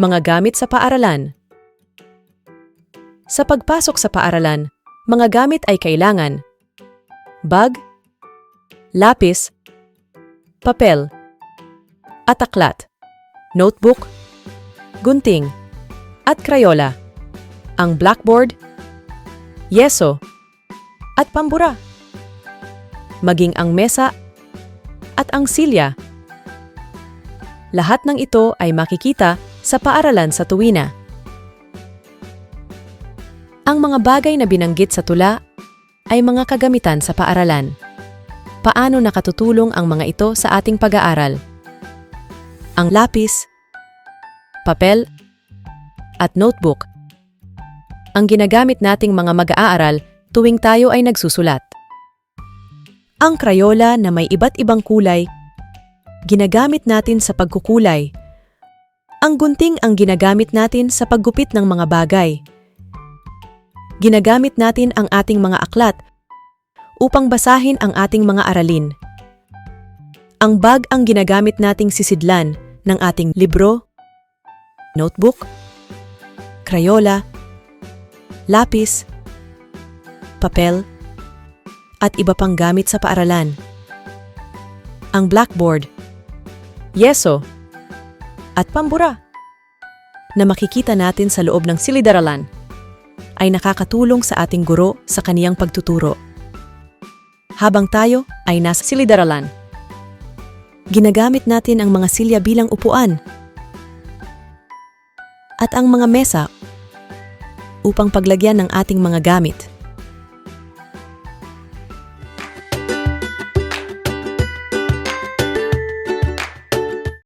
Mga gamit sa paaralan. Sa pagpasok sa paaralan, mga gamit ay kailangan. Bag, lapis, papel, at aklat, notebook, gunting, at krayola, ang blackboard, yeso, at pambura, maging ang mesa at ang silya. Lahat ng ito ay makikita sa paaralan sa tuwina. Ang mga bagay na binanggit sa tula ay mga kagamitan sa paaralan. Paano nakatutulong ang mga ito sa ating pag-aaral? Ang lapis, papel, at notebook ang ginagamit nating mga mag-aaral tuwing tayo ay nagsusulat. Ang krayola na may iba't ibang kulay, ginagamit natin sa pagkukulay. Ang gunting ang ginagamit natin sa paggupit ng mga bagay. Ginagamit natin ang ating mga aklat upang basahin ang ating mga aralin. Ang bag ang ginagamit nating sisidlan ng ating libro, notebook, krayola, lapis, papel, at iba pang gamit sa paaralan. Ang blackboard, yeso, at pambura na makikita natin sa loob ng silid-aralan ay nakakatulong sa ating guro sa kaniyang pagtuturo. Habang tayo ay nasa silid-aralan, ginagamit natin ang mga silya bilang upuan at ang mga mesa upang paglagyan ng ating mga gamit.